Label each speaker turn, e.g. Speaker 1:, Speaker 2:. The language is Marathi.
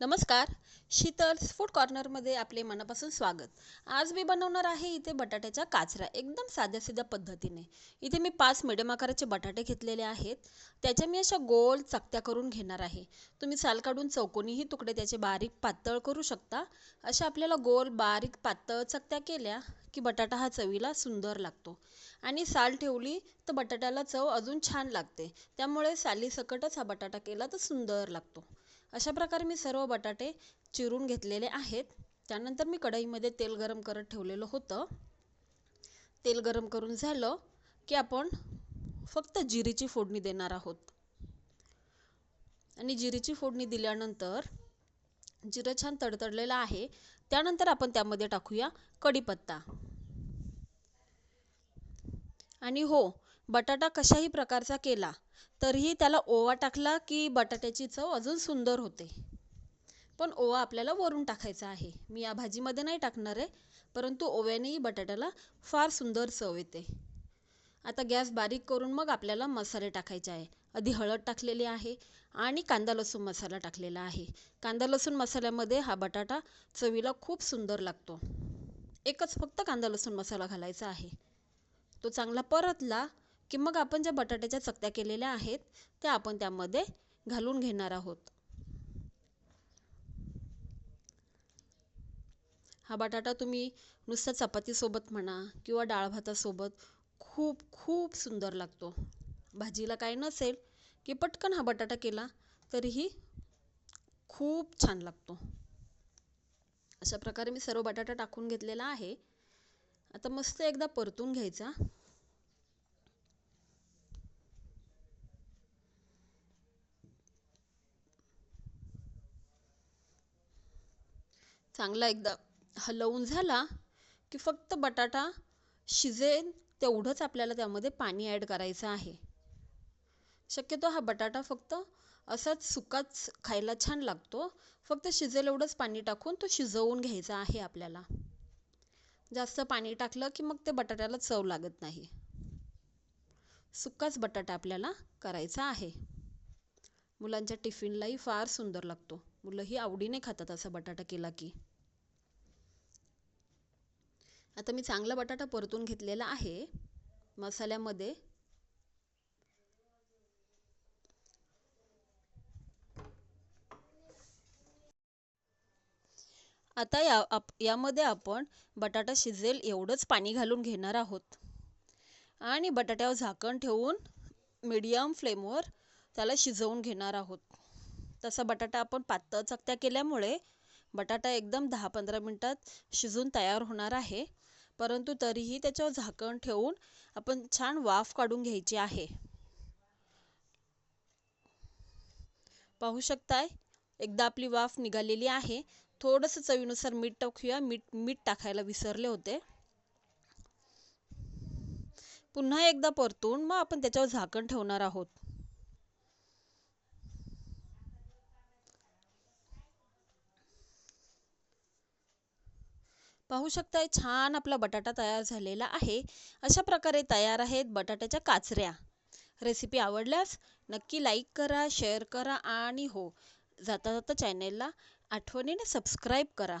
Speaker 1: नमस्कार. शीतल्स फूड कॉर्नरमध्ये आपले मनापासून स्वागत. आज मी बनवणार आहे इथे बटाट्याच्या काचऱ्या एकदम साध्या साध्या पद्धतीने. इथे मी पाच मिडियम आकाराचे बटाटे घेतलेले आहेत. त्याच्या मी अशा गोल चकत्या करून घेणार आहे. तुम्ही साल काढून चौकोनीही तुकडे त्याचे बारीक पातळ करू शकता. अशा आपल्याला गोल बारीक पातळ चकत्या केल्या की बटाटा हा चवीला सुंदर लागतो. आणि साल ठेवली तर बटाट्याला चव अजून छान लागते. त्यामुळे सालीसकटच हा बटाटा केला तर सुंदर लागतो. अशा प्रकारे मी सर्व बटाटे चिरून घेतलेले आहेत. त्यानंतर मी कढईमध्ये तेल गरम करत ठेवलेलं होतं. तेल गरम करून झालं की आपण फक्त जिरीची फोडणी देणार आहोत. आणि जिरीची फोडणी दिल्यानंतर जिरं छान तडतडलेलं आहे. त्यानंतर आपण त्यामध्ये टाकूया कढीपत्ता. आणि हो बटाटा कशाही प्रकारचा केला तरीही त्याला ओवा टाकला की बटाट्याची चव अजून सुंदर होते. पण ओवा आपल्याला वरून टाकायचा आहे. मी या भाजीमध्ये नाही टाकणार आहे परंतु ओव्यानेही बटाट्याला फार सुंदर चव येते. आता गॅस बारीक करून मग आपल्याला मसाले टाकायचे आहे. आधी हळद टाकलेली आहे आणि कांदा लसूण मसाला टाकलेला आहे. कांदा लसूण मसाल्यामध्ये हा बटाटा चवीला खूप सुंदर लागतो. एकच फक्त कांदा लसूण मसाला घालायचा आहे. तो चांगला परतला की मग आपण ज्या बटाट्याच्या चकत्या केलेल्या आहेत त्या आपण त्यामध्ये घालून घेणार आहोत. हा बटाटा तुम्ही नुसता चपातीसोबत म्हणा किंवा डाळ भातासोबत खूप खूप सुंदर लागतो. भाजीला काय नसेल की पटकन हा बटाटा केला तरीही खूप छान लागतो. अशा प्रकारे मी सर्व बटाटा टाकून घेतलेला आहे. आता मस्त एकदा परतून घ्यायचा. चांगला एकदा हलवून झाला की फक्त बटाटा शिजेल तेवढंच आपल्याला त्यामध्ये पाणी ॲड करायचं आहे. शक्यतो हा बटाटा फक्त असाच सुकाच खायला छान लागतो. फक्त शिजेल एवढंच पाणी टाकून तो शिजवून घ्यायचा आहे आपल्याला. जास्त पाणी टाकलं की मग ते बटाट्याला चव लागत नाही. सुकाच बटाटा आपल्याला करायचा आहे. मुलांच्या टिफिनलाही फार सुंदर लागतो. मुलंही आवडीने खातात असा बटाटा केला की. आता मी चांगला बटाटा परतून घेतलेला आहे. मसाल्यामध्ये. आता या आप यामध्ये आपण बटाटा शिजेल एवढंच पाणी घालून घेणार आहोत. आणि बटाट्यावर झाकण ठेवून मीडियम फ्लेमवर त्याला शिजवून घेणार आहोत. तसा बटाटा आपण पातळ चकत्या केल्यामुळे बटाटा एकदम दहा पंधरा मिनटात शिजून तयार होणार आहे. परंतु तरीही त्याच्यावर झाकण ठेवून आपण छान वाफ काढून घ्यायची आहे. पाहू शकताय एकदा आपली वाफ निघालेली आहे. थोडंसं चवीनुसार मीठ टाकूया. मीठ मीठ टाकायला विसरले होते. पुन्हा एकदा परतून मग आपण त्याच्यावर झाकण ठेवणार आहोत. पाहू शकताय छान आपला बटाटा तयार झालेला आहे. अशा प्रकारे तयार आहेत बटाट्याच्या काचऱ्या. रेसिपी आवडल्यास नक्की लाईक करा शेअर करा आणि हो जाता जाता चॅनेलला आठवणीने सबस्क्राईब करा.